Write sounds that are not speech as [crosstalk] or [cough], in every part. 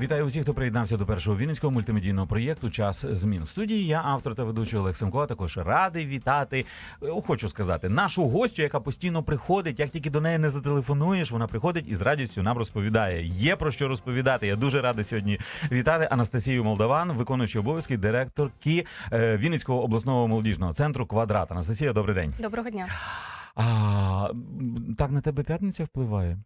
Вітаю усіх, хто приєднався до першого вінницького мультимедійного проєкту Час змін. В студії я автор та ведучий Олег Семко. а Також радий вітати. е, Хочу сказати, нашу гостю, яка постійно приходить. Як тільки до неї не зателефонуєш, вона приходить і з радістю нам розповідає. Є про що розповідати. Я дуже радий сьогодні вітати Анастасію Молдаван, виконуючий обов'язки директорки е, Вінницького обласного молодіжного центру Квадрат. Анастасія, добрий день. Доброго дня. А так на тебе п'ятниця впливає?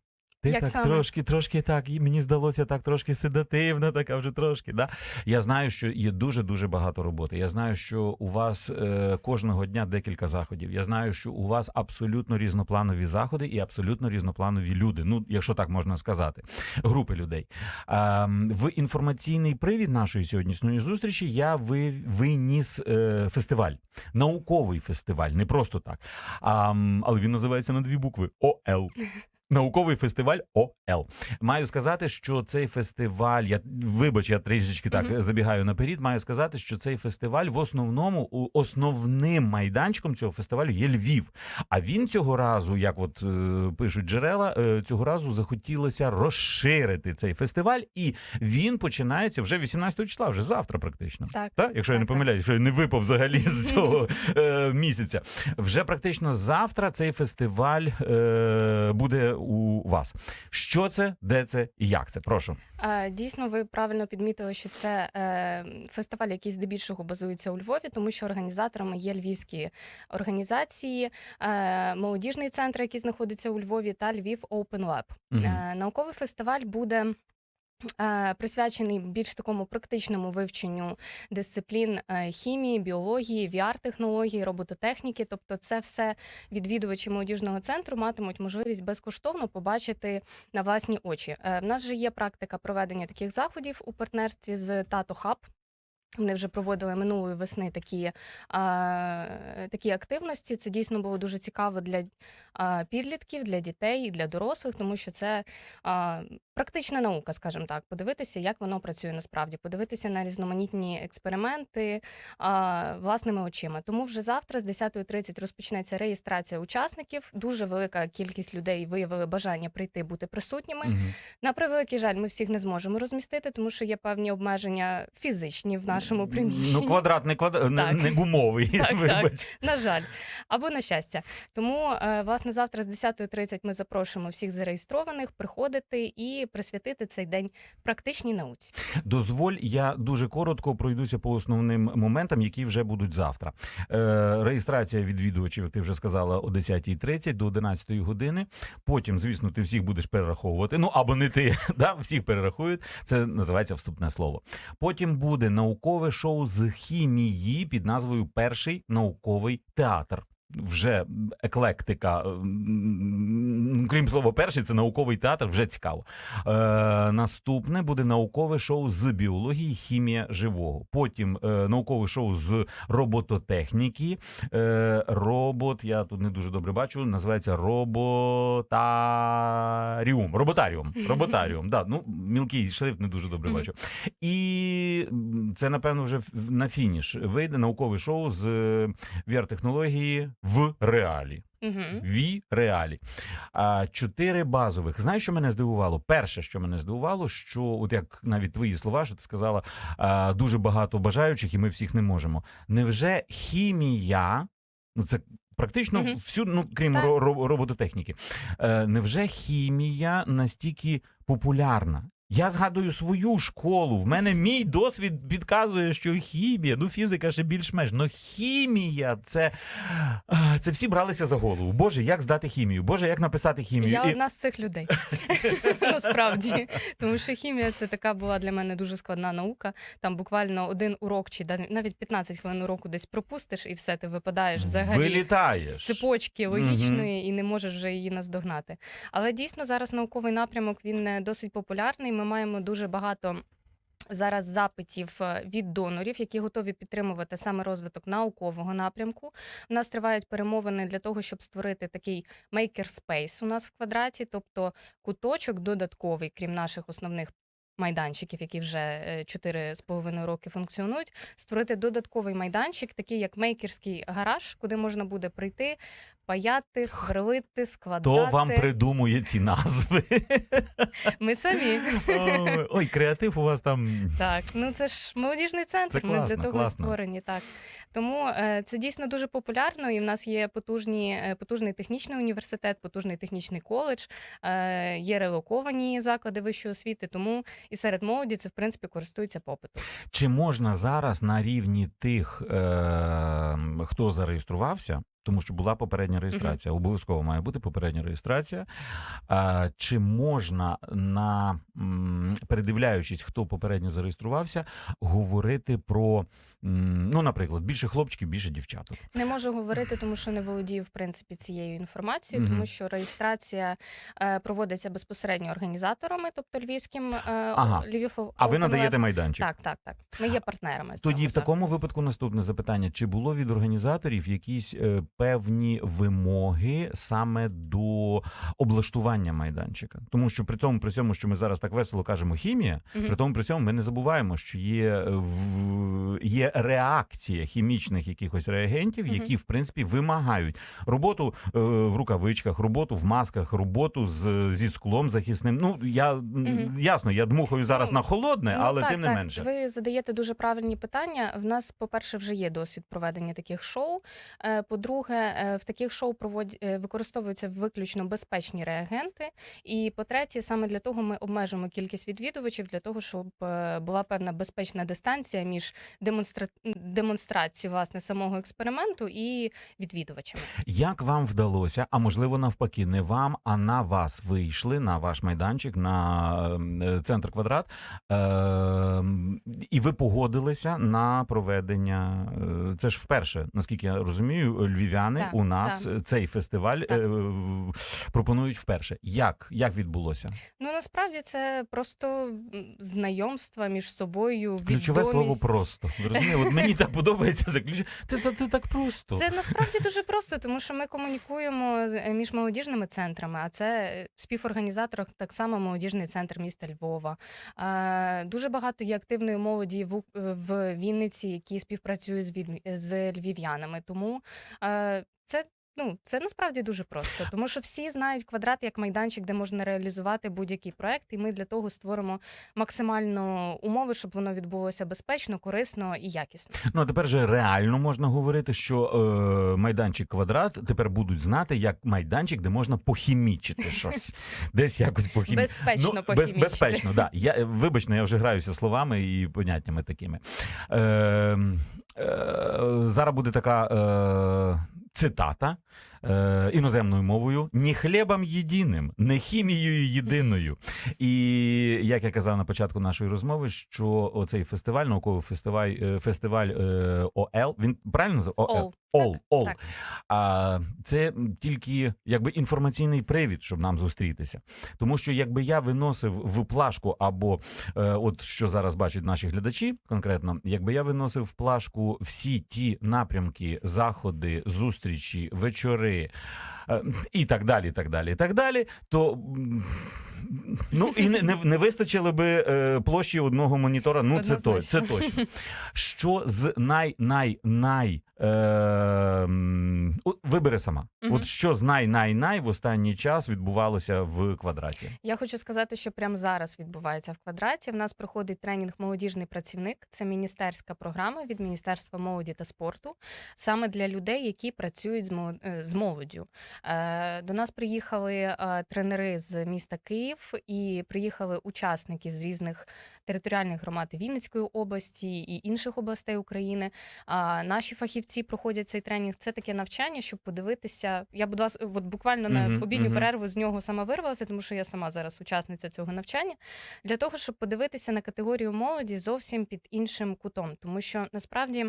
Ти Як так саме? трошки, трошки так, і мені здалося так трошки седативна, така вже трошки. Да? Я знаю, що є дуже дуже багато роботи. Я знаю, що у вас е, кожного дня декілька заходів. Я знаю, що у вас абсолютно різнопланові заходи і абсолютно різнопланові люди. Ну, якщо так можна сказати, групи людей. М, в інформаційний привід нашої сьогоднішньої зустрічі я ви, виніс е, фестиваль, науковий фестиваль, не просто так. А, але він називається на дві букви ОЛ. Науковий фестиваль ОЛ. Маю сказати, що цей фестиваль, я вибач, я трішечки так Мгм. забігаю наперед. Маю сказати, що цей фестиваль в основному основним майданчиком цього фестивалю є Львів. А він цього разу, як от е, пишуть джерела, е, цього разу захотілося розширити цей фестиваль, і він починається вже 18 числа, вже завтра, практично. Так. Так, якщо я не Так, так. помиляюсь, якщо я не випав взагалі з цього е, місяця. Вже практично завтра цей фестиваль е, буде у вас. Що це, де це і як це? Прошу. Дійсно, ви правильно підмітили, що це е, фестиваль, який здебільшого базується у Львові, тому що організаторами є львівські організації, е, молодіжний центр, який знаходиться у Львові, та Львів Open Lab. Е, Науковий фестиваль буде. Е, Присвячений більш такому практичному вивченню дисциплін е, хімії, біології, VR-технології, робототехніки. Тобто, це все відвідувачі молодіжного центру матимуть можливість безкоштовно побачити на власні очі. Е, В нас же є практика проведення таких заходів у партнерстві з Тато Хаб. Вони вже проводили минулої весни такі, а, такі активності. Це дійсно було дуже цікаво для а, підлітків, для дітей і для дорослих, тому що це а, практична наука, скажімо так, подивитися, як воно працює насправді, подивитися на різноманітні експерименти а, власними очима. Тому вже завтра з 10.30 розпочнеться реєстрація учасників. Дуже велика кількість людей виявили бажання прийти бути присутніми. Мгм. На превеликий жаль, ми всіх не зможемо розмістити, тому що є певні обмеження фізичні в нашому приміщенні. Ну, квадрат не квадрат, не, не гумовий. [laughs] Так, так. На жаль, або на щастя. Тому, е, власне, завтра з 10.30 ми запрошуємо всіх зареєстрованих приходити і присвятити цей день практичній науці. Дозволь, я дуже коротко пройдуся по основним моментам, які вже будуть завтра. Е, реєстрація відвідувачів, ти вже сказала, о 10.30 до 11 години. Потім, звісно, ти всіх будеш перераховувати. Ну або не ти, [laughs] да? всіх перерахують. Це називається вступне слово. Потім буде наукове шоу з хімії під назвою Перший науковий театр. Вже еклектика, крім слова, перший це науковий театр, вже цікаво. Е, наступне буде наукове шоу з біології, хімія живого. Потім е, наукове шоу з робототехніки. Е, робот, я тут не дуже добре бачу, називається роботаріум. Роботаріум. [laughs] Роботаріум. Да, ну, мілкий шрифт не дуже добре бачу. І це, напевно, вже на фініш вийде наукове шоу з е, VR-технології в реалі. Угу. В реалі. А, чотири базових. Знаєш, що мене здивувало? Перше, що мене здивувало, що от як навіть твої слова, що ти сказала, а, дуже багато бажаючих, і ми всіх не можемо. Невже хімія? Ну це. Практично Мгм. всю, ну крім ро- робототехніки. Е, невже хімія настільки популярна? Я згадую свою школу. В мене мій досвід підказує, що хімія, ну фізика ще більш-менш. Ну хімія це, це всі бралися за голову. Боже, як здати хімію? Боже, як написати хімію? Я І- одна з цих людей [laughs] насправді, тому що хімія це така була для мене дуже складна наука. Там буквально один урок чи навіть 15 хвилин уроку десь пропустиш, і все ти випадаєш взагалі. Вилітаєш. з цепочки логічної і не можеш вже її наздогнати. Але дійсно зараз науковий напрямок він е, досить популярний. Ми маємо дуже багато. Зараз запитів е, від донорів, які готові підтримувати саме розвиток наукового напрямку. У нас тривають перемовини для того, щоб створити такий maker спейс у нас в квадраті, тобто куточок додатковий, крім наших основних майданчиків, які вже е, 4,5 роки функціонують, створити додатковий майданчик, такий як мейкерський гараж, куди можна буде прийти, паяти, сверлити, складати. Хто вам придумує ці назви? [laughs] Ми самі. Ой, креатив у вас там. Так, ну це ж молодіжний центр. Це ми для того класно. створені. Так тому е, це дійсно дуже популярно. І в нас є потужні, е, потужний технічний університет, потужний технічний коледж, е, є релоковані заклади вищої освіти. Тому і серед молоді це в принципі користується попитом. Чи можна зараз на рівні тих, е, хто зареєструвався, тому що була попередня реєстрація, обов'язково має бути попередня реєстрація. А, чи можна на передивляючись, хто попередньо зареєструвався, говорити про ну, наприклад, більше хлопчиків, більше дівчаток? Не можу говорити, тому що не володію в принципі цією інформацією, Мгм. тому що реєстрація е, проводиться безпосередньо організаторами, тобто львівським е, Ага. Львів А ви надаєте майданчик? Так, так, так. Ми є партнерами. в Тоді цьому в такому випадку наступне запитання: чи було від організаторів якісь е, певні вимоги саме до облаштування майданчика? Тому що при цьому при цьому, що ми зараз так весело кажемо хімія, Мгм. при тому при цьому ми не забуваємо, що є е, в є реакція хімічних якихось реагентів, які в принципі вимагають роботу е, в рукавичках, роботу в масках, роботу з зі склом захисним. Ну я ясно, я дмухаю зараз Ну, на холодне, Ну, але так, тим не так. менше. Ви задаєте дуже правильні питання. В нас, по-перше, вже є досвід проведення таких шоу. Е, По-друге, е, в таких шоу провод... е, використовуються виключно безпечні реагенти. І по-третє, саме для того ми обмежуємо кількість відвідувачів для того, щоб е, була певна безпечна дистанція між демонстра... демонстрацією власне самого експерименту і відвідувачами. Як вам вдалося, а можливо навпаки, не вам, а на вас вийшли на ваш майданчик на центр квадрат, е, і ви погодилися на проведення. Це ж вперше, наскільки я розумію, львів'яни Так, у нас так. цей фестиваль Так. е, пропонують вперше. Як, як відбулося? Ну насправді це просто знайомства між собою. Ключове слово просто. Ви? От мені так подобається заключення. Це, це, це так просто. Це насправді дуже просто, тому що ми комунікуємо е, між молодіжними центрами, а це е, співорганізатор так само молодіжний центр міста Львова. Е, Дуже багато є активної молоді в, е, Вінниці, які співпрацюють з львів'янами. Тому е, це. Ну, це насправді дуже просто, тому що всі знають квадрат як майданчик, де можна реалізувати будь-який проект, і ми для того створимо максимально умови, щоб воно відбулося безпечно, корисно і якісно. Ну а тепер же реально можна говорити, що е, майданчик квадрат тепер будуть знати як майданчик, де можна похімічити щось, [laughs] десь якось похімічити. Безпечно без, похімічити. безпечно, да. Я е, вибачте, я вже граюся словами і поняттями такими. Е, е, зараз буде така цитата е, іноземною мовою: не хлібом єдиним, не хімією єдиною. І як я казав на початку нашої розмови, що оцей фестиваль, науковий фестиваль, е, фестиваль е, ОЛ, він правильно назив? Ол. ОЛ. ОЛ. так. А це тільки якби інформаційний привід, щоб нам зустрітися. Тому що якби я виносив в плашку, або е, от що зараз бачать наші глядачі, конкретно, якби я виносив в плашку всі ті напрямки, заходи, зустрічі, вечори е, і так далі, і так далі, і так далі, то. Ну і не, не, не вистачило би е, площі одного монітора. Ну це то, це точно. Що з най най най е, вибери сама. Мгм. От що з най най най в останній час відбувалося в квадраті. Я хочу сказати, що прямо зараз відбувається в квадраті. В нас проходить тренінг молодіжний працівник. Це міністерська програма від Міністерства молоді та спорту, саме для людей, які працюють з е, з молоддю. Е, До нас приїхали е, тренери з міста Київ і приїхали учасники з різних територіальних громад Вінницької області і інших областей України. А наші фахівці проходять цей тренінг. Це таке навчання, щоб подивитися. Я будь ласка, от буквально на Мгм, обідню мгм. перерву з нього сама вирвалася, тому що я сама зараз учасниця цього навчання. Для того, щоб подивитися на категорію молоді зовсім під іншим кутом, тому що насправді.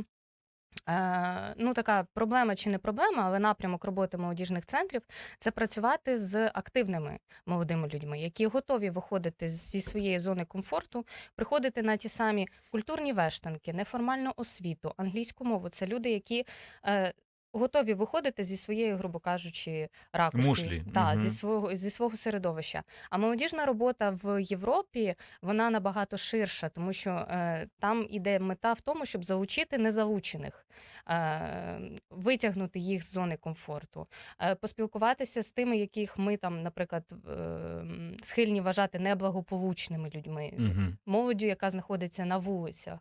Е, ну, така проблема чи не проблема, але напрямок роботи молодіжних центрів це працювати з активними молодими людьми, які готові виходити зі своєї зони комфорту, приходити на ті самі культурні вештанки, неформальну освіту, англійську мову. Це люди, які е, готові виходити зі своєї, грубо кажучи, ракушки, Мушлі, та, мгм. зі свого зі свого середовища. А молодіжна робота в Європі вона набагато ширша, тому що е, там іде мета в тому, щоб залучити незалучених, е, витягнути їх з зони комфорту, е, поспілкуватися з тими, яких ми там, наприклад, е, схильні вважати неблагополучними людьми, Угу. молоддю, яка знаходиться на вулицях,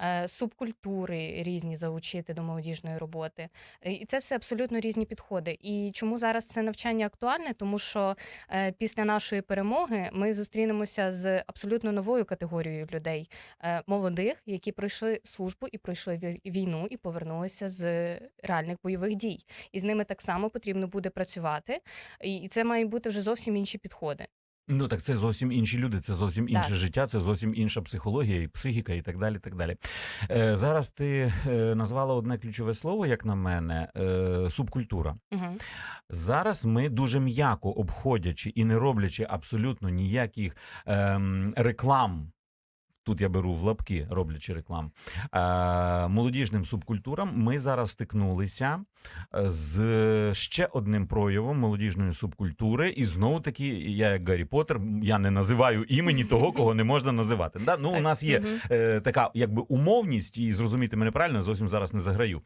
е, субкультури різні залучити до молодіжної роботи. Е, І це все абсолютно різні підходи. І чому зараз це навчання актуальне? Тому що е, після нашої перемоги ми зустрінемося з абсолютно новою категорією людей, е, молодих, які пройшли службу і пройшли ві- війну і повернулися з реальних бойових дій. І з ними так само потрібно буде працювати. І це мають бути вже зовсім інші підходи. Ну так це зовсім інші люди, це зовсім інше Так. життя, це зовсім інша психологія і психіка, і так далі. так далі. Е, зараз ти е, назвала одне ключове слово, як на мене, е, субкультура. Угу. Зараз ми дуже м'яко обходячи і не роблячи абсолютно ніяких е, реклам. Тут я беру в лапки, роблячи реклам е, молодіжним субкультурам. Ми зараз стикнулися е, з ще одним проявом молодіжної субкультури, і знову таки, я як Гаррі Поттер, я не називаю імені того, кого не можна називати. Да? Ну, у нас є е, така якби умовність, і зрозуміти мене правильно, зовсім зараз не заграю.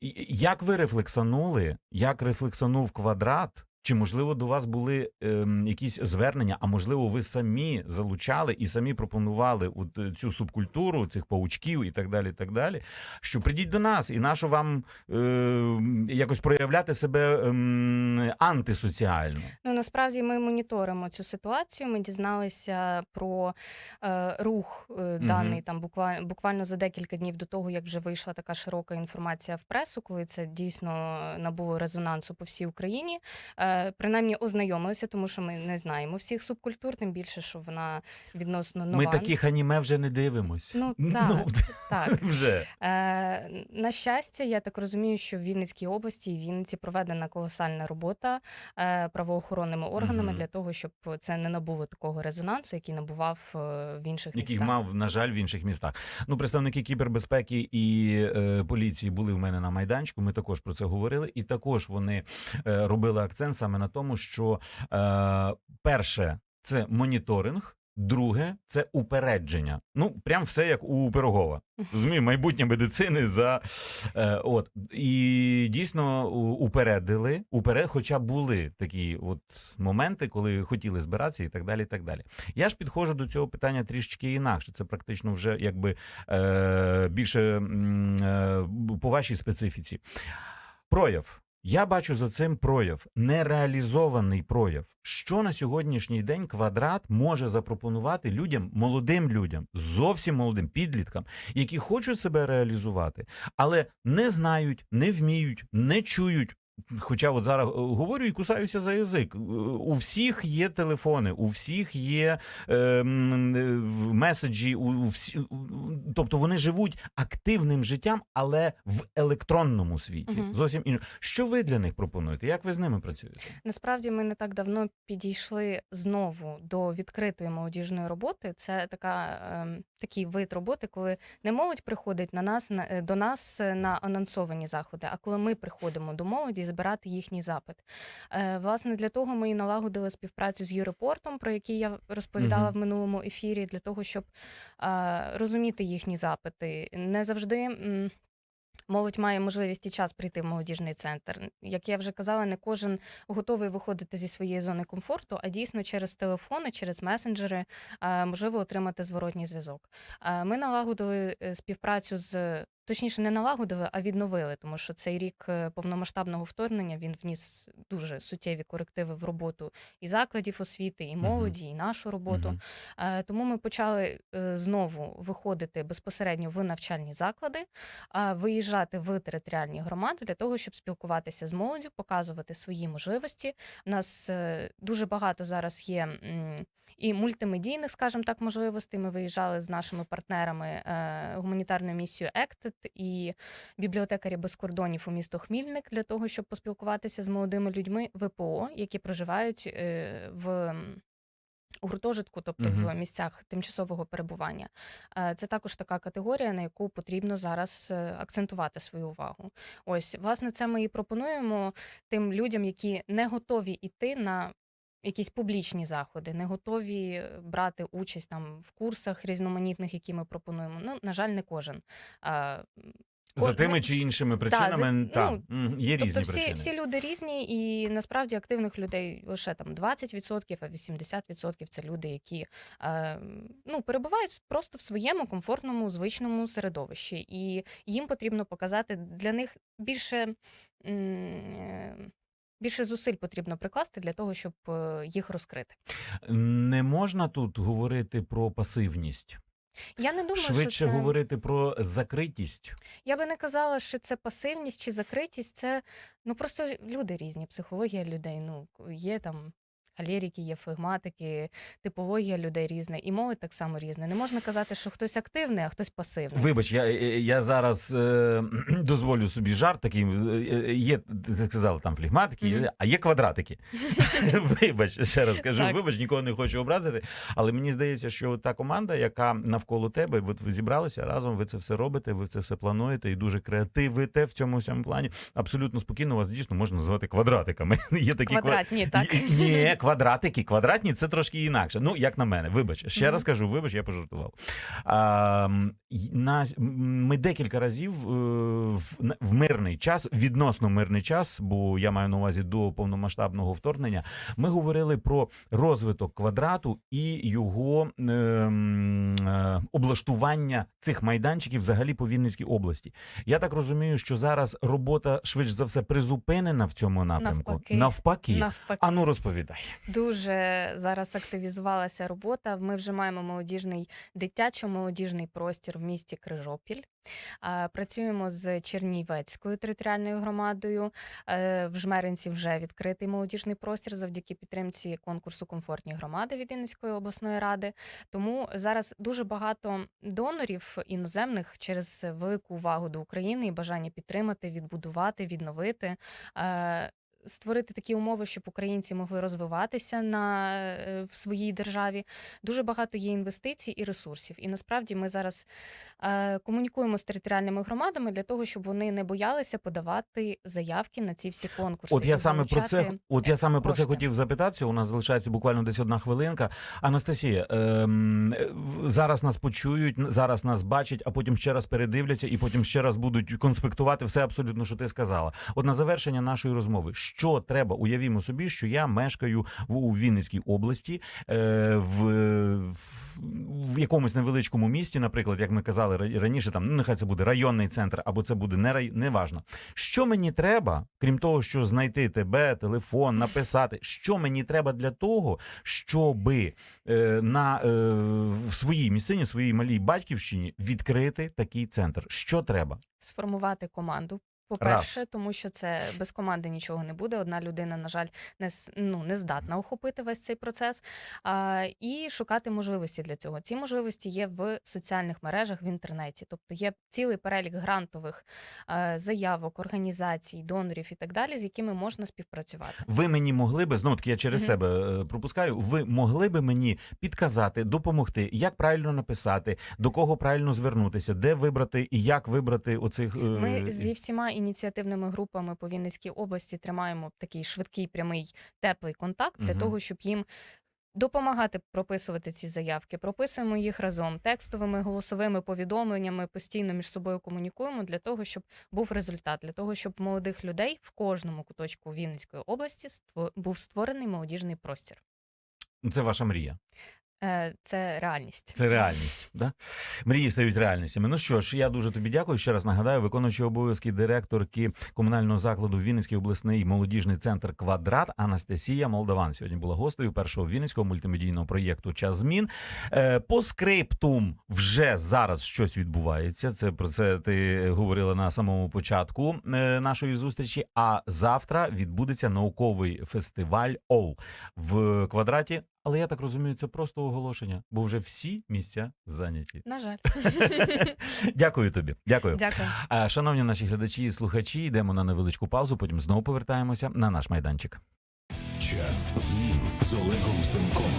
І- як ви рефлексанули, як рефлексанув квадрат? Чи можливо до вас були ем, якісь звернення? А можливо, ви самі залучали і самі пропонували от, е, цю субкультуру, цих паучків і так далі. і так далі, Що прийдіть до нас, і нащо вам е, якось проявляти себе ем, антисоціально? Ну насправді ми моніторимо цю ситуацію. Ми дізналися про е, рух е, даний там буквально буквально за декілька днів до того, як вже вийшла така широка інформація в пресу, коли це дійсно набуло резонансу по всій Україні. Е, принаймні ознайомилися, тому що ми не знаємо всіх субкультур, тим більше, що вона відносно нова. Ми таких аніме вже не дивимось. Ну, так. так. [laughs] вже. Е, на щастя, я так розумію, що в Вінницькій області і Вінниці проведена колосальна робота е, правоохоронними органами Мгм. для того, щоб це не набуло такого резонансу, який набував е, в інших яких містах. мав, на жаль, в інших містах. Ну, представники кібербезпеки і е, поліції були в мене на майданчику. Ми також про це говорили, і також вони е, робили акцент саме на тому, що е, перше це моніторинг. Друге це упередження. Ну прям все як у Пирогова. Розумію, майбутнє медицини за е, от і дійсно упередили, уперед, хоча були такі от моменти, коли хотіли збиратися, і так далі. і так далі. Я ж підходжу до цього питання трішечки інакше. Це практично вже якби е, більше е, по вашій специфіці. Прояв. Я бачу за цим прояв, нереалізований прояв. Що на сьогоднішній день квадрат може запропонувати людям, молодим людям, зовсім молодим підліткам, які хочуть себе реалізувати, але не знають, не вміють, не чують. Хоча от зараз е, говорю і кусаюся за язик. Е, У всіх є телефони, у всіх є е, е, меседжі, у, у всі, тобто вони живуть активним життям, але в електронному світі. Мгм. Зовсім інше. Що ви для них пропонуєте? Як ви з ними працюєте? Насправді ми не так давно підійшли знову до відкритої молодіжної роботи. Це така, ем, такий вид роботи, коли не молодь приходить на нас на, е, до нас е, на анонсовані заходи, а коли ми приходимо до молоді збирати їхній запит. Е, власне, для того ми і налагодили співпрацю з Юрепортом, про який я розповідала Мгм. в минулому ефірі, для того, щоб е, розуміти їхні запити. Не завжди. Молодь має можливість і час прийти в молодіжний центр. Як я вже казала, не кожен готовий виходити зі своєї зони комфорту, а дійсно через телефони, через месенджери е, можливо отримати зворотній зв'язок. Ми налагодили співпрацю з. Точніше, не налагодили, а відновили, тому що цей рік е, повномасштабного вторгнення він вніс дуже суттєві корективи в роботу і закладів освіти, і молоді, і нашу роботу. Е, Тому ми почали е, знову виходити безпосередньо в навчальні заклади, виїжджати в територіальні громади для того, щоб спілкуватися з молоддю, показувати свої можливості. У нас дуже багато зараз є. І мультимедійних, скажімо так, можливостей. Ми виїжджали з нашими партнерами гуманітарною місією ECTED і бібліотекарі без кордонів у місто Хмільник для того, щоб поспілкуватися з молодими людьми ВПО, які проживають е, в у гуртожитку, тобто Мгм. в місцях тимчасового перебування. Е, Це також така категорія, на яку потрібно зараз е, акцентувати свою увагу. Ось, власне, це ми і пропонуємо тим людям, які не готові йти на якісь публічні заходи, не готові е, брати участь там в курсах різноманітних, які ми пропонуємо. Ну, на жаль, не кожен. Е, За тими чи іншими причинами за- та, ну, є різні Тобто всі, причини. всі люди різні, і насправді активних людей лише там 20%, а 80% це люди, які е, ну, перебувають просто в своєму комфортному, звичному середовищі. І їм потрібно показати для них більше. е, Більше зусиль потрібно прикласти для того, щоб е, їх розкрити. Не можна тут говорити про пасивність, Я не думаю, швидше що це... говорити про закритість. Я би не казала, що це пасивність чи закритість. Це ну просто люди різні. Психологія людей. Ну є там халерики, є флегматики, типологія людей різна, і молодь так само різна. Не можна казати, що хтось активний, а хтось пасивний. Вибач, я, я зараз е, [clears throat] дозволю собі жарт такий. е, Є, ти сказала, там флегматики, є- Мгм. а є квадратики. [laughs] Вибач, ще раз кажу, Так. вибач, нікого не хочу образити. Але мені здається, що та команда, яка навколо тебе, от ви зібралися разом, ви це все робите, ви це все плануєте і дуже креативите в цьому всьому плані. Абсолютно спокійно вас дійсно можна назвати квадратиками. [laughs] Є такі ква- Квадратні, так. Ні, Ні, [laughs] квадратики, квадратні це трошки інакше. Ну, як на мене, вибач. Ще Мгм. раз кажу, вибач, я пожартував. А, на, ми декілька разів е, в, в мирний час, відносно мирний час, бо я маю на увазі до повномасштабного вторгнення, ми говорили про розвиток квадрату і його е, е, облаштування цих майданчиків взагалі по Вінницькій області. Я так розумію, що зараз робота швидше за все призупинена в цьому напрямку. Навпаки. Навпаки. Навпаки, А ну розповідай. Дуже зараз активізувалася робота. Ми вже маємо молодіжний дитячо-молодіжний простір в місті Крижопіль. Працюємо з Чернівецькою територіальною громадою. Е, В Жмеринці вже відкритий молодіжний простір завдяки підтримці конкурсу Комфортні громади від Вінницької обласної ради. Тому зараз дуже багато донорів іноземних через велику увагу до України і бажання підтримати, відбудувати, відновити. Е, Створити такі умови, щоб українці могли розвиватися на е, в своїй державі. Дуже багато є інвестицій і ресурсів. І насправді ми зараз е, комунікуємо з територіальними громадами для того, щоб вони не боялися подавати заявки на ці всі конкурси. От я саме про це, от е, я саме про це хотів запитатися. У нас залишається буквально десь одна хвилинка. Анастасія, ем, е, зараз нас почують, зараз нас бачать, а потім ще раз передивляться, і потім ще раз будуть конспектувати все абсолютно, що ти сказала. От на завершення нашої розмови, що треба, уявімо собі, що я мешкаю в у Вінницькій області, е, в, в якомусь невеличкому місті, наприклад, як ми казали раніше, там ну нехай це буде районний центр, або це буде не рай, неважно. Що мені треба, крім того, що знайти тебе, телефон, написати, що мені треба для того, щоби е, на е, в своїй місцині, своїй малій батьківщині відкрити такий центр? Що треба? сформувати команду. По-перше, тому що це без команди нічого не буде. Одна людина, на жаль, не ну, не здатна охопити весь цей процес. А, і шукати можливості для цього. Ці можливості є в соціальних мережах в інтернеті. Тобто є цілий перелік грантових е, заявок, організацій, донорів і так далі, з якими можна співпрацювати. Ви мені могли би знову таки я через Мгм. себе е, пропускаю. Ви могли би мені підказати, допомогти, як правильно написати, до кого правильно звернутися, де вибрати і як вибрати оцих е, Ми зі всіма ініціативними групами по Вінницькій області тримаємо такий швидкий, прямий, теплий контакт для Мгм. того, щоб їм. Допомагати прописувати ці заявки, прописуємо їх разом текстовими голосовими повідомленнями, постійно між собою комунікуємо для того, щоб був результат, для того, щоб молодих людей в кожному куточку Вінницької області був створений молодіжний простір. це ваша мрія. Е, Це реальність. Це реальність. Да? Мрії стають реальностями. Ну що ж, я дуже тобі дякую. Ще раз нагадаю, виконуючий обов'язки директорки комунального закладу Вінницький обласний молодіжний центр Квадрат Анастасія Молдаван. Сьогодні була гостею першого вінницького мультимедійного проєкту Час змін. Е, по скриптум вже зараз щось відбувається. Це про це ти говорила на самому початку е, нашої зустрічі. А завтра відбудеться науковий фестиваль ОЛ в квадраті. Але я так розумію, це просто оголошення, бо вже всі місця зайняті. На жаль, [laughs] дякую тобі. Дякую. Дякую. Шановні наші глядачі і слухачі. Йдемо на невеличку паузу. Потім знову повертаємося на наш майданчик. Час змін з Олегом Семком.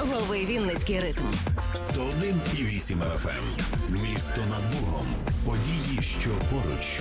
Лови Вінницький ритм. 101,8 FM. Ем. Місто над Богом. Події, що поруч.